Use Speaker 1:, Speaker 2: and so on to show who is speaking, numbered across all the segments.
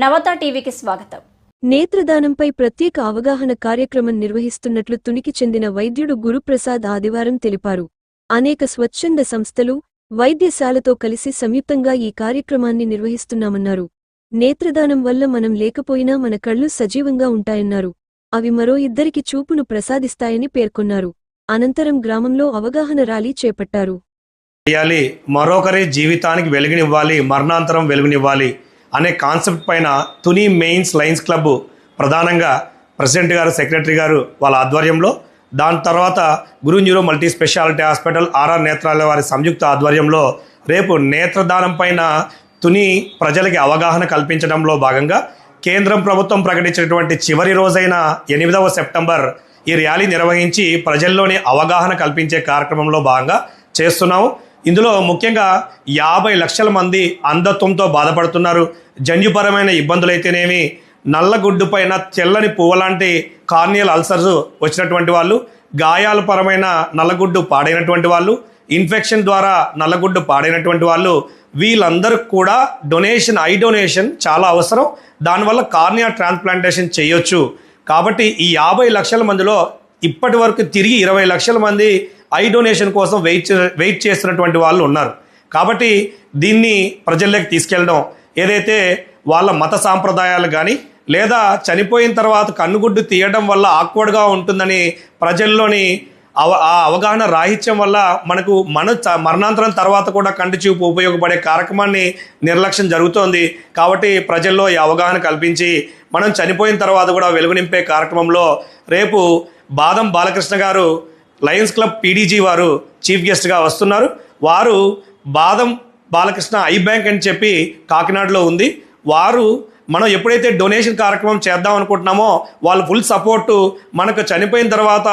Speaker 1: నవత టీవీకి స్వాగతం.
Speaker 2: నేత్రదానంపై ప్రత్యేక అవగాహన కార్యక్రమం నిర్వహిస్తున్నట్లు తునికి చెందిన వైద్యుడు గురుప్రసాద్ ఆదివారం తెలిపారు. అనేక స్వచ్ఛంద సంస్థలు వైద్యశాలతో కలిసి సంయుక్తంగా ఈ కార్యక్రమాన్ని నిర్వహిస్తున్నామన్నారు. నేత్రదానం వల్ల మనం లేకపోయినా మన కళ్ళు సజీవంగా ఉంటాయన్నారు. అవి మరో ఇద్దరికి చూపును ప్రసాదిస్తాయని పేర్కొన్నారు. అనంతరం గ్రామంలో అవగాహన ర్యాలీ చేపట్టారు.
Speaker 3: మరొకరి జీవితానికి వెలుగునివ్వాలి. మరణాంతరం వెలుగునివ్వాలి. అనే కాన్సెప్ట్ పైన తుని మెయిన్స్ లయన్స్ క్లబ్ ప్రధానంగా ప్రెసిడెంట్ గారు సెక్రటరీ గారు వాళ్ళ ఆధ్వర్యంలో దాని తర్వాత గురుంజీరో multi speciality hospital RR Netralaya వారి సంయుక్త ఆధ్వర్యంలో రేపు నేత్రదానం పైన తుని ప్రజలకి అవగాహన కల్పించడంలో భాగంగా కేంద్రం ప్రభుత్వం ప్రకటించినటువంటి చివరి రోజైన ఎనిమిదవ సెప్టెంబర్ ఈ ర్యాలీ నిర్వహించి ప్రజల్లోని అవగాహన కల్పించే కార్యక్రమంలో భాగంగా చేస్తున్నాము. ఇందులో ముఖ్యంగా యాభై లక్షల మంది అంధత్వంతో బాధపడుతున్నారు. జన్యుపరమైన ఇబ్బందులైతేనేమి నల్లగుడ్డు పైన తెల్లని పువ్వులాంటి కార్నియల్ అల్సర్స్ వచ్చినటువంటి వాళ్ళు గాయాల పరమైన నల్లగుడ్డు పాడైనటువంటి వాళ్ళు ఇన్ఫెక్షన్ ద్వారా నల్లగుడ్డు పాడైనటువంటి వాళ్ళు వీళ్ళందరూ కూడా డొనేషన్ ఐ డొనేషన్ చాలా అవసరం. దానివల్ల కార్నియా ట్రాన్స్ప్లాంటేషన్ చేయొచ్చు. కాబట్టి ఈ యాభై లక్షల మందిలో ఇప్పటి వరకు తిరిగి ఇరవై లక్షల మంది ఐ డొనేషన్ కోసం వెయిట్ చే- వెయిట్ చేస్తున్నటువంటి వాళ్ళు ఉన్నారు. కాబట్టి దీన్ని ప్రజల్లోకి తీసుకెళ్ళడం ఏదైతే వాళ్ళ మత సాంప్రదాయాలు కానీ లేదా చనిపోయిన తర్వాత కన్నుగుడ్డు తీయడం వల్ల ఆక్వర్డ్గా ఉంటుందని ప్రజల్లోని అవ ఆ అవగాహన రాహిత్యం వల్ల మనకు మన చ- మరణాంతరం తర్వాత కూడా కంటి చూపు ఉపయోగపడే కార్యక్రమాన్ని నిర్లక్ష్యం జరుగుతోంది. కాబట్టి ప్రజల్లో ఈ అవగాహన కల్పించి మనం చనిపోయిన తర్వాత కూడా వెలుగు నింపే కార్యక్రమంలో రేపు Badam Balakrishna garu lions club PDG వారు చీఫ్ గెస్ట్గా వస్తున్నారు. వారు బాదం బాలకృష్ణ ఐ బ్యాంక్ అని చెప్పి కాకినాడలో ఉంది. వారు మనం ఎప్పుడైతే డొనేషన్ కార్యక్రమం చేద్దాం అనుకుంటున్నామో వాళ్ళు ఫుల్ సపోర్టు మనకు చనిపోయిన తర్వాత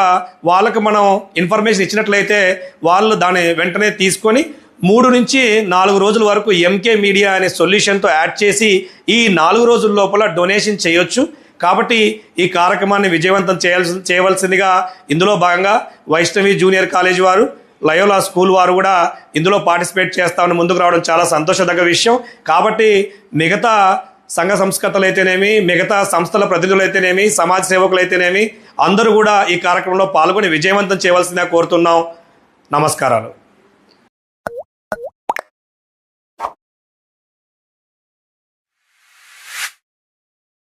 Speaker 3: వాళ్ళకు మనం ఇన్ఫర్మేషన్ ఇచ్చినట్లయితే వాళ్ళు దాన్ని వెంటనే తీసుకొని మూడు నుంచి నాలుగు రోజుల వరకు ఎంకే మీడియా అనే సొల్యూషన్తో యాడ్ చేసి ఈ నాలుగు రోజుల లోపల డొనేషన్ చేయొచ్చు. కాబట్టి ఈ కార్యక్రమాన్ని విజయవంతం చేయాల్సి చేయవలసిందిగా ఇందులో భాగంగా వైష్ణవి జూనియర్ కాలేజ్ వారు లయోలా స్కూల్ వారు కూడా ఇందులో పార్టిసిపేట్ చేస్తామని ముందుకు రావడం చాలా సంతోషదగ్గ విషయం. కాబట్టి మిగతా సంఘ సంస్కర్తలు అయితేనేమి మిగతా సంస్థల ప్రతినిధులు అయితేనేమి సమాజ సేవకులు అయితేనేమి అందరూ కూడా ఈ కార్యక్రమంలో పాల్గొని విజయవంతం చేయవలసిందిగా కోరుతున్నాం. నమస్కారాలు.